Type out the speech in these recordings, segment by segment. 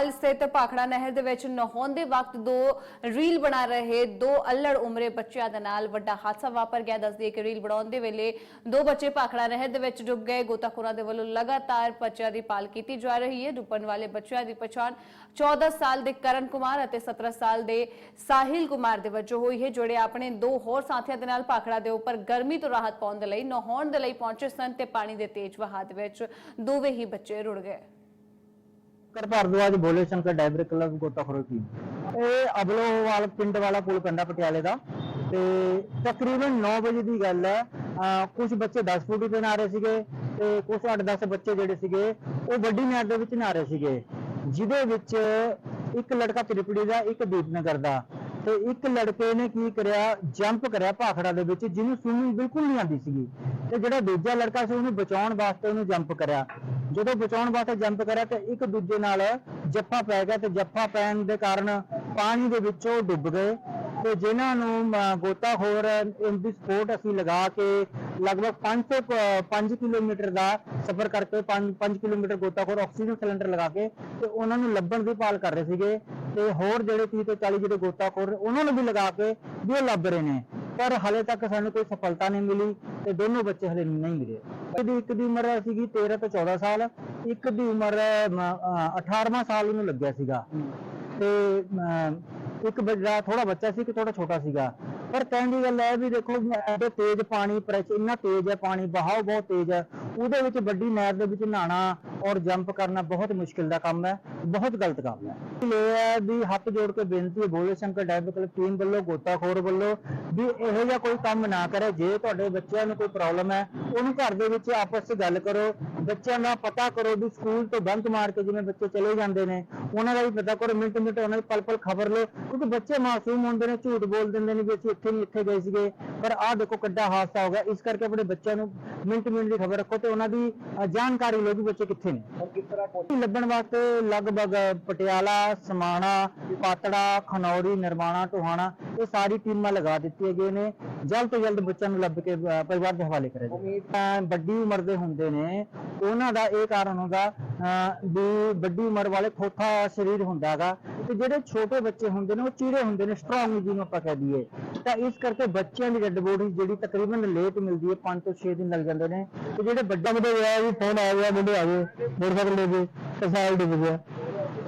ਪਟਿਆਲ ਸਥਿਤ ਭਾਖੜਾ ਨਹਿਰ ਦੇ ਵਿੱਚ ਨਹਾਉਣ ਦੇ ਵਕਤ ਦੋ ਰੀਲ ਬਣਾ ਰਹੇ ਦੋ ਅਲੜ ਉਮਰੇ ਬੱਚਿਆਂ ਦੇ ਨਾਲ ਵੱਡਾ ਹਾਦਸਾ ਵਾਪਰ ਗਿਆ ਦੱਸਦੀ ਕਿ ਰੀਲ ਬਣਾਉਣ ਦੇ ਵੇਲੇ ਦੋ ਬੱਚੇ ਭਾਖੜਾ ਨਹਿਰ ਦੇ ਵਿੱਚ ਡੁੱਬ ਗਏ ਗੋਤਾਖੋਰਾਂ ਦੇ ਵੱਲੋਂ ਲਗਾਤਾਰ ਬੱਚਿਆਂ ਦੀ ਪਾਲ ਕੀਤੀ ਜਾ ਰਹੀ ਹੈ ਡੁੱਬਣ ਵਾਲੇ ਬੱਚਿਆਂ ਦੀ ਪਛਾਣ 14 ਸਾਲ ਦੇ ਕਰਨ ਕੁਮਾਰ ਅਤੇ 17 ਸਾਲ ਦੇ ਸਾਹਿਲ ਕੁਮਾਰ ਦੇ ਵਜੋਂ ਹੋਈ ਹੈ ਜਿਹੜੇ ਆਪਣੇ ਦੋ ਹੋਰ ਸਾਥੀਆਂ ਦੇ ਨਾਲ ਭਾਖੜਾ ਦੇ ਉੱਪਰ ਗਰਮੀ ਤੋਂ ਰਾਹਤ ਪਾਉਣ ਦੇ ਲਈ ਨਹਾਉਣ ਦੇ ਲਈ ਪਹੁੰਚੇ ਸਨ ਤੇ ਪਾਣੀ ਦੇ ਤੇਜ਼ ਵਹਾਅ ਦੇ ਵਿੱਚ ਦੋਵੇਂ ਹੀ ਬੱਚੇ ਰੁੜ ਗਏ ਕਰ ਭਾਰਦਵਾਜ ਬੋਲੇ ਸ਼ੰਕਰ ਡਾਇਬਰ ਕਲੱਬ ਗੋਤਾਖੋਰ ਕੀ? ਇਹ ਅਬਲੋਵਾਲ ਪਿੰਡ ਵਾਲਾ ਪੁਲ ਪੈਂਦਾ ਪਟਿਆਲੇ ਦਾ। ਤੇ ਤਕਰੀਬਨ 9 ਵਜੇ ਦੀ ਗੱਲ ਹੈ। ਕੁਝ ਬੱਚੇ 10 ਫੁੱਟ ਦੇ ਨਾ ਰਹੇ ਸੀਗੇ ਤੇ ਕੁਝ 8-10 ਬੱਚੇ ਜਿਹੜੇ ਸੀਗੇ, ਉਹ ਵੱਡੀ ਨਹਿਰ ਦੇ ਵਿੱਚ ਨਾ ਰਹੇ ਸੀਗੇ। ਜਿਹਦੇ ਵਿੱਚ ਇੱਕ ਲੜਕਾ ਤ੍ਰਿਪੜੀ ਦਾ, ਇੱਕ ਦੀਪਨਗਰ ਦਾ। ਤੇ ਇੱਕ ਲੜਕੇ ਨੇ ਕੀ ਕਰਿਆ ਜੰਪ ਕਰਿਆ ਭਾਖੜਾ ਦੇ ਵਿੱਚ, ਜਿਹਨੂੰ ਸਵਿਮਿੰਗ ਬਿਲਕੁਲ ਨਹੀਂ ਆਉਂਦੀ ਸੀਗੀ। ਤੇ ਜਿਹੜਾ ਦੂਜਾ ਲੜਕਾ ਸੀ, ਉਹਨੂੰ ਬਚਾਉਣ ਵਾਸਤੇ ਉਹਨੂੰ ਜੰਪ ਕਰਿਆ। ਜਦੋਂ ਬਚਾਉਣ ਵਾਸਤੇ ਜੰਪ ਕਰਿਆ, ਤੇ ਇੱਕ ਦੂਜੇ ਨਾਲ ਜੱਫਾ ਪੈ ਗਿਆ, ਤੇ ਜੱਫਾ ਪੈਣ ਦੇ ਕਾਰਨ ਪਾਣੀ ਦੇ ਵਿੱਚ ਉਹ ਡੁੱਬ ਗਏ। ਤੇ ਜਿਨ੍ਹਾਂ ਨੂੰ ਅਮ, ਗੋਤਾਖੋਰ ਦੀ ਸਪੋਰਟ ਅਸੀਂ ਲਗਾ ਕੇ ਲਗਭਗ 5 5 ਕਿਲੋਮੀਟਰ ਦਾ ਸਫ਼ਰ ਕਰਕੇ 5 5 ਕਿਲੋਮੀਟਰ ਗੋਤਾਖੋਰ ਆਕਸੀਜਨ ਸਿਲੰਡਰ ਲਗਾ ਕੇ ਤੇ ਉਹਨਾਂ ਨੂੰ ਲੱਭਣ ਦੀ ਭਾਲ ਕਰ ਰਹੇ ਸੀਗੇ ਤੇ ਹੋਰ ਜਿਹੜੇ 30 ਤੋਂ 40 ਜਿਹੜੇ ਗੋਤਾਖੋਰ ਉਹਨਾਂ ਨੂੰ ਵੀ ਲਗਾ ਕੇ ਵੀ ਉਹ ਲੱਭ ਰਹੇ ਨੇ। ਪਰ ਹਲੇ ਤੱਕ ਸਾਨੂੰ ਕੋਈ ਸਫਲਤਾ ਨਹੀਂ ਮਿਲੀ ਤੇ ਦੋਨੋਂ ਬੱਚੇ ਹਲੇ ਨਹੀਂ ਮਿਲੇ। ਇਹਦੀ ਇੱਕ ਦੀ ਉਮਰ ਸੀਗੀ 13 ਤੋਂ 14 ਸਾਲ ਇੱਕ ਦੀ ਉਮਰ 18ਵਾਂ ਸਾਲ ਉਹਨੂੰ ਲੱਗਿਆ ਸੀਗਾ। ਤੇ ਅਮ, ਇੱਕ ਬੱਚਾ ਥੋੜਾ ਬੱਚਾ ਸੀ ਕਿ ਥੋੜਾ ਛੋਟਾ ਸੀਗਾ। ਪਰ ਕਹਿਣ ਦੀ ਗੱਲ ਹੈ ਵੀ ਦੇਖੋ ਐਡੇ ਤੇਜ਼ ਪਾਣੀ ਪ੍ਰੈਸ਼ਰ ਇੰਨਾ ਤੇਜ਼ ਹੈ ਪਾਣੀ ਬਹਾਓ ਬਹੁਤ ਤੇਜ਼ ਹੈ। ਉਹਦੇ ਵਿੱਚ ਵੱਡੀ ਨਹਿਰ ਦੇ ਵਿੱਚ ਨਹਾਣਾ ਔਰ ਜੰਪ ਕਰਨਾ ਬਹੁਤ ਮੁਸ਼ਕਿਲ ਦਾ ਕੰਮ ਹੈ, ਬਹੁਤ ਗਲਤ ਕੰਮ ਹੈ। ਇਹ ਵੀ ਹੱਥ ਜੋੜ ਕੇ ਬੇਨਤੀ ਹੈ, ਬੋਲੇ ਸ਼ੰਕਰ ਡਾਇਬਟਲ ਟੀਮ ਵੱਲੋਂ, ਗੋਤਾਖੋਰ ਵੱਲੋਂ ਵੀ ਇਹੋ ਜਿਹਾ ਕੋਈ ਕੰਮ ਨਾ ਕਰੇ। ਜੇ ਤੁਹਾਡੇ ਬੱਚਿਆਂ ਨੂੰ ਕੋਈ ਪ੍ਰੋਬਲਮ ਹੈ, ਉਹਨੂੰ ਘਰ ਦੇ ਵਿੱਚ ਆਪਸ ਵਿੱਚ ਗੱਲ ਕਰੋ। ਬੱਚਿਆਂ ਦਾ ਪਤਾ ਕਰੋ ਵੀ ਸਕੂਲ ਤੋਂ ਬੰਕ ਮਾਰ ਕੇ ਜਿਵੇਂ ਬੱਚੇ ਚਲੇ ਜਾਂਦੇ ਨੇ, ਉਹਨਾਂ ਦਾ ਵੀ ਪਤਾ ਕਰੋ। ਮਿੰਟ ਮਿੰਟ ਉਹਨਾਂ ਦੀ ਪਲ ਪਲ ਖਬਰ ਲਓ, ਕਿਉਂਕਿ ਬੱਚੇ ਮਾਸੂਮ ਹੁੰਦੇ ਨੇ, ਝੂਠ ਬੋਲ ਦਿੰਦੇ ਨੇ ਵੀ ਅਸੀਂ ਇੱਥੇ ਨਹੀਂ ਇੱਥੇ ਗਏ ਸੀਗੇ। ਪਰ ਆਹ ਦੇਖੋ ਕਿੱਡਾ ਹਾਦਸਾ ਹੋ ਗਿਆ। ਇਸ ਕਰਕੇ ਆਪਣੇ ਬੱਚਿਆਂ ਨੂੰ ਮਿੰਟ ਮਿੰਟ ਦੀ ਖਬਰ ਰੱਖੋ ਤੇ ਉਹਨਾਂ ਦੀ ਜਾਣਕਾਰੀ ਲਓ ਵੀ ਬੱਚੇ ਕਿੱਥੇ ਨੇ ਕਿਸ ਤਰ੍ਹਾਂ ਲੱਭਣ ਵਾਸਤੇ ਲਗਭਗ ਪਟਿਆਲਾ, ਸਮਾਣਾ, ਪਾਤੜਾ, ਖਨੌਰੀ ਨਿਰਮਾਣਾ ਟੋਹਾਣਾ ਇਹ ਸਾਰੀ ਟੀਮਾਂ ਲਗਾ ਦਿੱਤੀਆਂ ਗਈਆਂ ਨੇ। ਜਲਦ ਤੋਂ ਜਲਦ ਬੱਚਿਆਂ ਨੂੰ ਲੱਭ ਕੇ ਪਰਿਵਾਰ ਦੇ ਹਵਾਲੇ ਕਰਿਆ ਜਾਵੇ। ਤਾਂ ਵੱਡੀ ਉਮਰ ਦੇ ਹੁੰਦੇ ਨੇ, ਉਹਨਾਂ ਦਾ ਇਹ ਕਾਰਨ ਹੁੰਦਾ ਵੀ ਵੱਡੀ ਉਮਰ ਵਾਲੇ ਖੋਖਾ ਸਰੀਰ ਹੁੰਦਾਗਾ ਤੇ ਜਿਹੜੇ ਛੋਟੇ ਬੱਚੇ ਹੁੰਦੇ ਨੇ, ਉਹ ਚੀੜੇ ਹੁੰਦੇ ਨੇ ਸਟਰੋਂਗ ਜਿਹਨੂੰ ਆਪਾਂ ਕਹਿ ਦਈਏ। ਤਾਂ ਇਸ ਕਰਕੇ ਬੱਚਿਆਂ ਦੀ ਡੈੱਡ ਬੋਡੀ ਜਿਹੜੀ ਤਕਰੀਬਨ ਲੇਟ ਮਿਲਦੀ ਹੈ 5 ਤੋਂ 6 ਦਿਨ ਲੱਗ ਜਾਂਦੇ ਨੇ। ਤੇ ਜਿਹੜੇ ਵੱਡਾ ਵੱਡੇ ਹੋਇਆ ਵੀ ਫੋਨ ਆ ਗਿਆ, ਮੁੰਡੇ ਆ ਗਏ, ਮੋਟਰਸਾਈਕਲ ਲੈ ਕੇ, ਤੇ ਸਾਲ ਡੁੱਬ ਗਿਆ।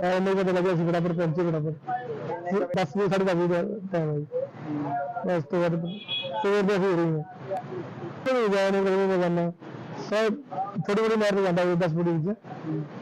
ਐ ਨਹੀਂ ਲੱਗਿਆ ਸੀ ਬਰਾਬਰ ਪਹੁੰਚੇ ਬਰਾਬਰ ਦਸ ਵਜੇ ਸਾਢੇ ਦਸ ਵਜੇ ਦਾ ਟਾਈਮ ਹੈ ਇਸ ਤੋਂ ਬਾਅਦ, ਸਵੇਰ ਦੇ ਹੋ ਰਹੀ ਹੈ। ਤੇ ਜਾਣੇ ਕੋਲ ਮੈਂ ਜਾਣਾ ਸਭ ਥੋੜੀ ਬੜੀ ਮਾਰ ਜਾਂਦਾ 10 ਫੁੱਟ ਵਿੱਚ